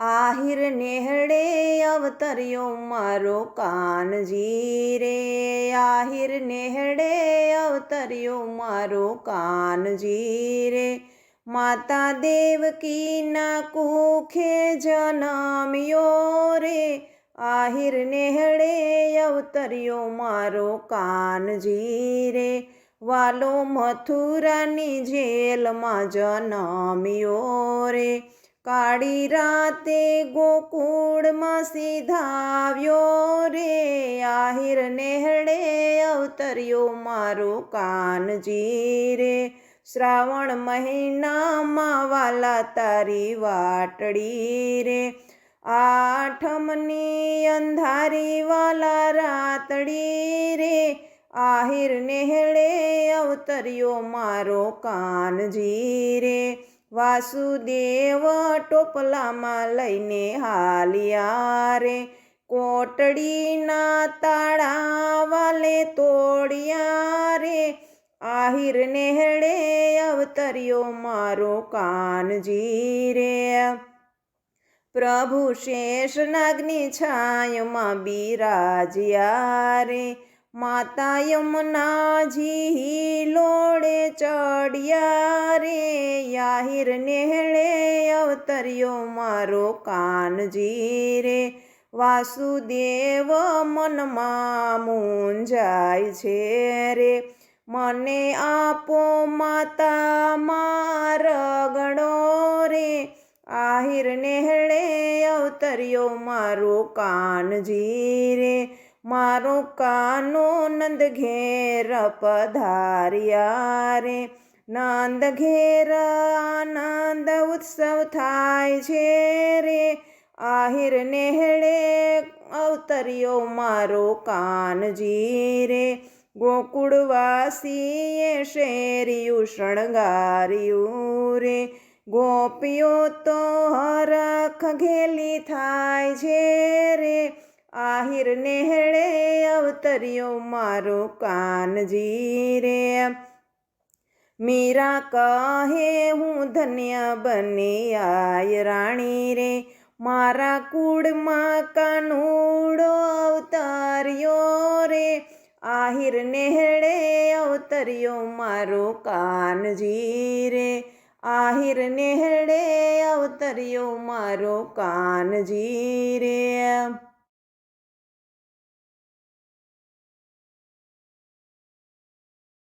આહિર નેહડે અવતર્યો મારો કાનજી રે આહિર નેહડે અવતર્યો મારો કાનજી રે માતા દેવકીના કુખે જન્મ્યો રે. આહિર નેહડે અવતર્યો મારો કાનજી રે વાલો મથુરાની જેલમાં જન્મ્યો રે. કાળી રાતે ગોકુળમાં સીધાવ્યો રે. આહિર નેહડે અવતર્યો મારો કાનજી રે. શ્રાવણ મહિનામાં વાલા તારી વાટડી રે. આઠમની અંધારી વાલા રાતડી રે. આહિર નેહડે અવતર્યો મારો કાનજી રે. વાસુદેવ ટોપલામાં લઈને હાલિયા રે. કોટડીના તાળા વાલે તોડ્યા રે. આહિર નેહડે અવતર્યો મારો કાનજી રે પ્રભુ શેષનાગની છાયમાં બિરાજ્યા રે. માતા યમુનાજી લોડે ચડિયા રે, યાહિર નેહળે અવતર્યો મારો કાનજી રે. વાસુદેવ મનમાં મૂંઝાય છે રે. મને આપો માતા મારગણો રે. આહિર નેહળે અવતર્યો મારો કાનજી રે. મારો કાનો નંદ ઘેર પધાર્યા રે. નંદ ઘેર આનંદ ઉત્સવ થાય છે રે. આહિર નેહળે અવતર્યો મારો કાનજી રે. ગોકુળવાસીએ શેરિયું શણગાર્યું રે. ગોપીઓ તો હરખ ઘેલી થાય છે રે. આહિર નેહળે અવતર્યો મારો કાનજી રે મીરા કહે, હું ધન્ય બની આય રાણી રે. મારા કુળમાં કાનુડો અવતાર્યો રે. આહિર નેહળે અવતર્યો મારો કાનજી રે આહિર નેહળે અવતર્યો મારો કાનજી રે